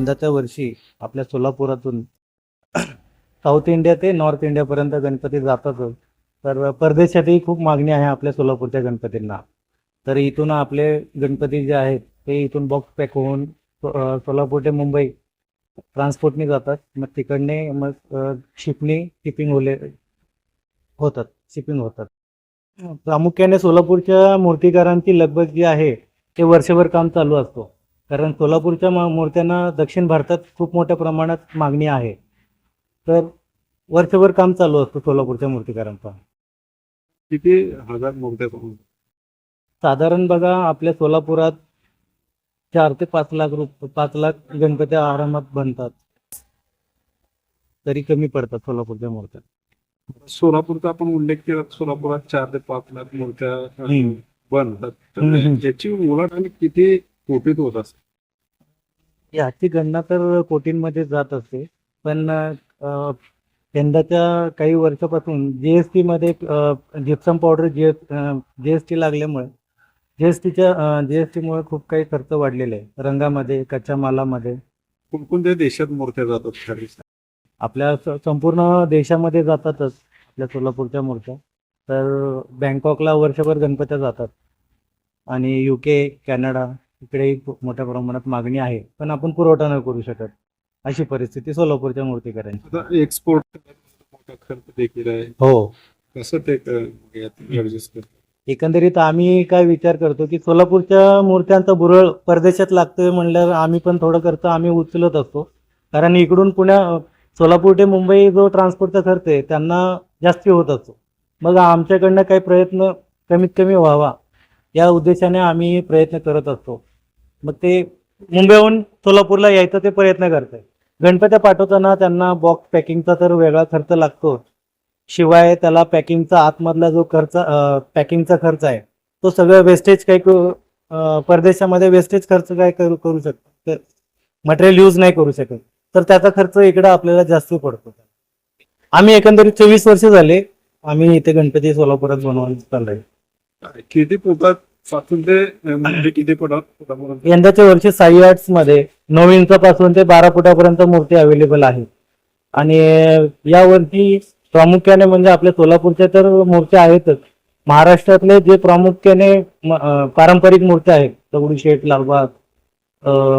यंदाच्या वर्षी आपल्या सोलापुरातून साऊथ इंडिया ते नॉर्थ इंडियापर्यंत गणपती जातातच तर परदेशातही खूप मागणी आहे आपल्या सोलापूरच्या गणपतींना. तर इथून आपले गणपती जे आहेत ते इथून बॉक्स पॅक होऊन सोलापूर ते मुंबई ट्रान्सपोर्टने जातात. मग तिकडने मग शिपनी शिपिंग होले होतात शिपिंग होतात. प्रामुख्याने सोलापूरच्या मूर्तिकारांची लगबग जी आहे ते वर्षभर काम चालू असतो. कारण सोलापूरच्या मूर्त्यांना दक्षिण भारतात खूप मोठ्या प्रमाणात मागणी आहे. तर वर्षभर काम चालू असतं सोलापूरच्या मूर्तिकारांचं. किती हजार मूर्त्या साधारण बघा आपल्या सोलापुरात चार ते पाच लाख रुप पाच लाख गणपती आरामात बनतात. तरी कमी पडतात सोलापूरच्या मूर्त्या. सोलापूरचा आपण उल्लेख केला सोलापुरात चार ते पाच लाख मूर्त्या. बनतात. तर हम्म, हम्म. याची उलट आणि किती कोटीत होत असते याची गणना तर कोटींमध्ये जात असते. पण यंदाच्या काही वर्षापासून जीएसटी मध्ये जिप्सम पावडर जीएसटी लागल्यामुळे जीएसटीच्या जीएसटीमुळे खूप काही खर्च वाढलेले आहे. रंगामध्ये कच्च्या मालामध्ये. कोणकोणत्या देशात मूर्त्या जातात आपल्या संपूर्ण देशामध्ये जातातच आपल्या सोलापूरच्या मूर्त्या. तर बँकॉकला वर्षभर गणपत्या जातात. आणि युके कॅनडा इकडेही खूप मोठ्या प्रमाणात मागणी आहे पण आपण पुरवठा नाही करू शकत अशी परिस्थिती सोलापूरच्या मूर्तिकारांची. एक्सपोर्ट मोठा खर्च देखील आहे. हो. कसं ते? एकंदरीत आम्ही काय विचार करतो की सोलापूरच्या मूर्त्यांचा बुरळ परदेशात लागतोय म्हणल्यावर आम्ही पण थोडं खर्च आम्ही उचलत असतो. कारण इकडून पुण्या सोलापूर ते मुंबई जो ट्रान्सपोर्टचा खर्च आहे त्यांना जास्ती होत असतो. मग आमच्याकडनं काही प्रयत्न कमीत कमी व्हावा या उद्देशाने आम्ही प्रयत्न करत असतो. मग ते मुंबईहून सोलापूरला यायचा ते प्रयत्न करते गणपत्या पाठवताना त्यांना बॉक्स पॅकिंगचा तर वेगळा खर्च लागतो शिवाय त्याला पॅकिंगचा आतमधला जो खर्च पॅकिंगचा खर्च आहे तो सगळं वेस्टेज काही परदेशामध्ये वेस्टेज खर्च काय करू करू शकतो. मटेरियल यूज नाही करू शकत. तर त्याचा खर्च इकडे आपल्याला जास्त पडतो. आम्ही एकंदरीत चोवीस वर्ष झाले आम्ही इथे गणपती सोलापुरात बनवून चाललंय. किती फुटात यंदाच्या वर्षी साई आर्ट्समध्ये नऊ इंचापासून ते बारा फुटापर्यंत मूर्ती अवेलेबल आहे आणि यावरती प्रामुख्याने म्हणजे आपल्या सोलापूरच्या तर मूर्त्या आहेतच. महाराष्ट्रातले जे प्रामुख्याने पारंपरिक मूर्त्या आहेत दगडूशेठ लालबाग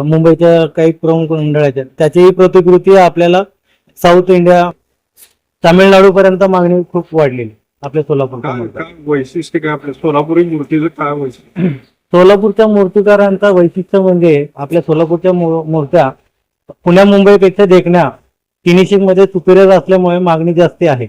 मुंबईच्या काही प्रमुख मंडळाच्या त्याचीही प्रतिकृती आपल्याला साऊथ इंडिया तामिळनाडू पर्यंत मागणी खूप वाढलेली. आपल्या सोलापूरच्या काय मूर्त्या काय वैशिष्ट्य काय आपल्या सोलापुरी मूर्तीचं काय वैशिष्ट्य? सोलापूरच्या मूर्तिकारांचा वैशिष्ट्य म्हणजे आपल्या सोलापूरच्या मू- मूर्त्या पुण्या मुंबईपेक्षा देखण्या फिनिशिंगमध्ये सुपिरियर असल्यामुळे मागणी जास्ती आहे.